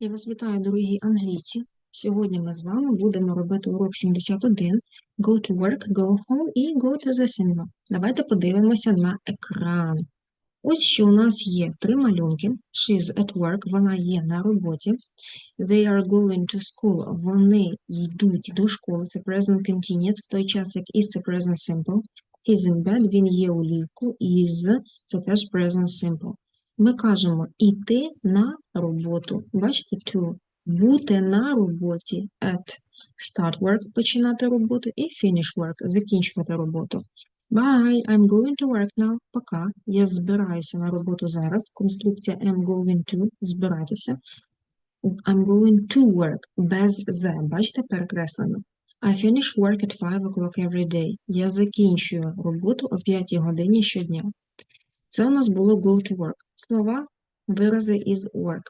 Я вас вітаю, дорогі англійці. Сьогодні ми з вами будемо робити урок 71 Go to work, go home і go to the cinema. Давайте подивимося на екран. Ось що у нас є три малюнки. She's at work, вона є на роботі. They are going to school, вони йдуть до школи. Це present continuous, в той час, як is це present simple. Is in bed, він є у ліжку. Is це теж present simple. Ми кажемо іти на роботу. Бачите, to. Бути на роботі at start work, починати роботу, і finish work, закінчувати роботу. Bye, I'm going to work now. Пока. Я збираюся на роботу зараз. Конструкція I'm going to збиратися. I'm going to work без the. Бачите, перекреслено. I finish work at 5 o'clock every day. Я закінчую роботу о 5 годині щодня. Це у нас було go to work. Слова, вирази із work.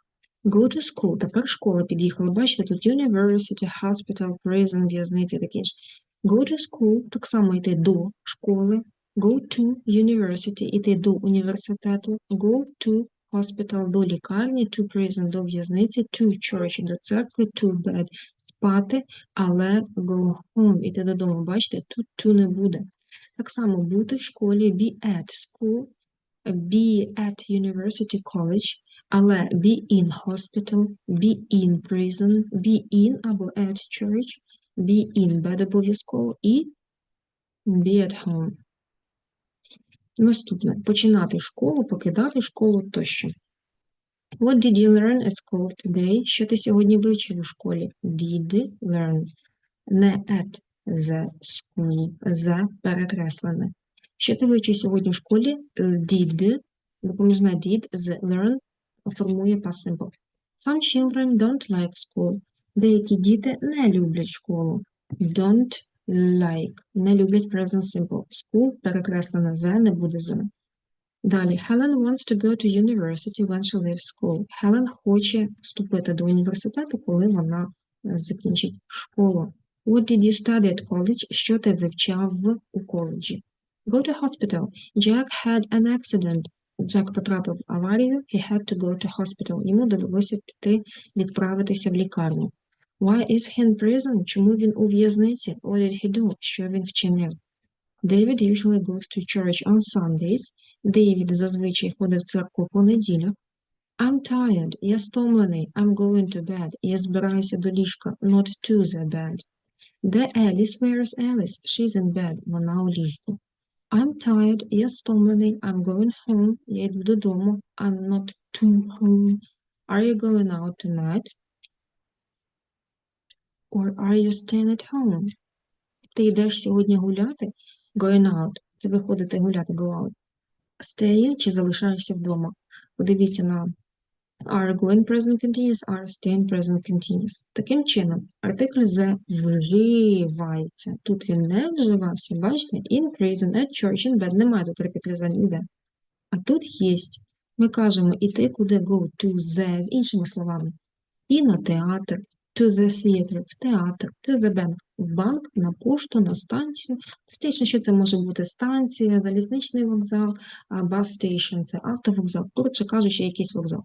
Go to school. Тепер школа під'їхала. Бачите, тут university, hospital, prison, в'язниця, таке інше. Go to school, так само йти до школи. Go to university, йти до університету. Go to hospital, до лікарні, to prison, до в'язниці, to church, до церкви, to bed, спати, але go home, іти додому. Бачите, тут to не буде. Так само бути в школі, be at school, be at university college, але be in hospital, be in prison, be in або at church, be in bed обов'язково і be at home. Наступне. Починати школу, покидати школу тощо. What did you learn at school today? Що ти сьогодні вивчив у школі? Did learn. Не at the school. The перекреслене. Що ти вивчив сьогодні в школі? Did. Допоміжна did з learn формує past simple. Some children don't like school. Деякі діти не люблять школу. Don't like. Не люблять present simple. School перекреслене з, не буде з. Далі. Helen wants to go to university when she leaves school. Helen хоче вступити до університету, коли вона е, закінчить школу. What did you study at college? Що ти вивчав у коледжі? Go to hospital. Jack had an accident. Джек потрапив в аварію. He had to go to hospital. Йому довелося піти відправитися в лікарню. Why is he in prison? Чому він у в'язниці? What did he do? Що він вчинив? David usually goes to church on Sundays. Дейвід зазвичай ходить в церкву по неділях. I'm tired. Я стомлений. I'm going to bed. Я збираюся до ліжка. Not to the bed. Де Alice? Where is Alice? She's in bed. Вона у ліжку. I'm tired. Я стомлений. I'm going home. Я йду додому. I'm not to home. Are you going out tonight? Or are you staying at home? Ти йдеш сьогодні гуляти? Going out. Це виходити гуляти, go out. Staying чи залишаєшся вдома? Подивіться на are going present continuous, are staying present continuous. Таким чином, артикль the вживається. Тут він не вживався, бачите? In prison, at church, in bed. Немає тут артикля the ніде. А тут є. Ми кажемо іти куди go to the, з іншими словами. І на театр, to the theater, в театр, to the bank, в банк, на пошту, на станцію. Стично, що це може бути станція, залізничний вокзал, bus station – це автовокзал, коротше кажучи, якийсь вокзал.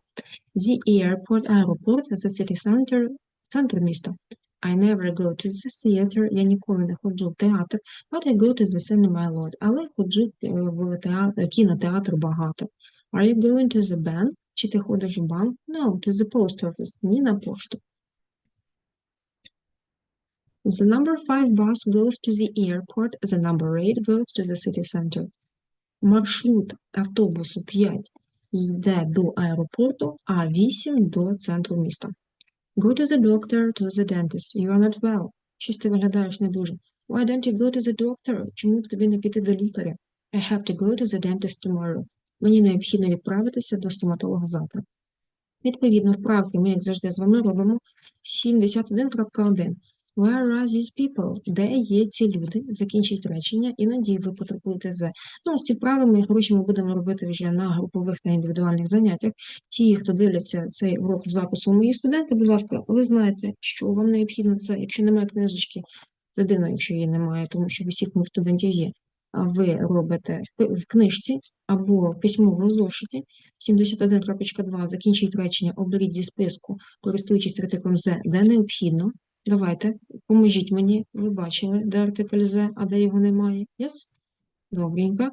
The airport, аеропорт, the city center, центр міста. I never go to the theater, я ніколи не ходжу в театр, but I go to the cinema a lot, але ходжу е, в театр, кінотеатр багато. Are you going to the bank? Чи ти ходиш в банк? No, to the post office. Ні, на пошту. The number 5 bus goes to the airport, the number 8 goes to the city center. Маршрут автобусу 5 йде до аеропорту, а 8 до центру міста. Go to the doctor, to the dentist. You are not well. Щось ти виглядаєш не дуже. Why don't you go to the doctor? Чому б тобі не піти до лікаря? I have to go to the dentist tomorrow. Мені необхідно відправитися до стоматолога завтра. Відповідно, вправки ми, як завжди, з вами робимо 71.1. Where are these people? Де є ці люди? Закінчіть речення, іноді ви потребуєте з. Ну, ці вправи, мої хороші, ми будемо робити вже на групових та індивідуальних заняттях. Ті, хто дивляться цей урок в запису мої студенти, будь ласка, ви знаєте, що вам необхідно це, якщо немає книжечки, дивно, якщо її немає, тому що у всіх моїх студентів є. ви робите в книжці або в письмовому зошиті. 71.2. Закінчіть речення, оберіть зі списку, користуючись артиклем «з», де необхідно. Давайте, поможіть мені. Ви бачили, де артикль «з», а де його немає. Yes? Добренько.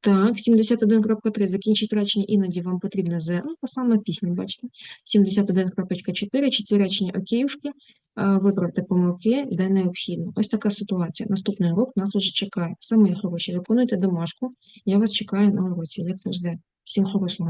Так, 71.3. Закінчіть речення, іноді вам потрібно «з», ну, та саме пісня, бачите. 71.4. Чи ці речення окейушки, виправте помилки, де необхідно. Ось така ситуація. Наступний урок нас уже чекає. Саме хороші, виконуйте домашку. Я вас чекаю на уроці, як завжди. Всім хорошого.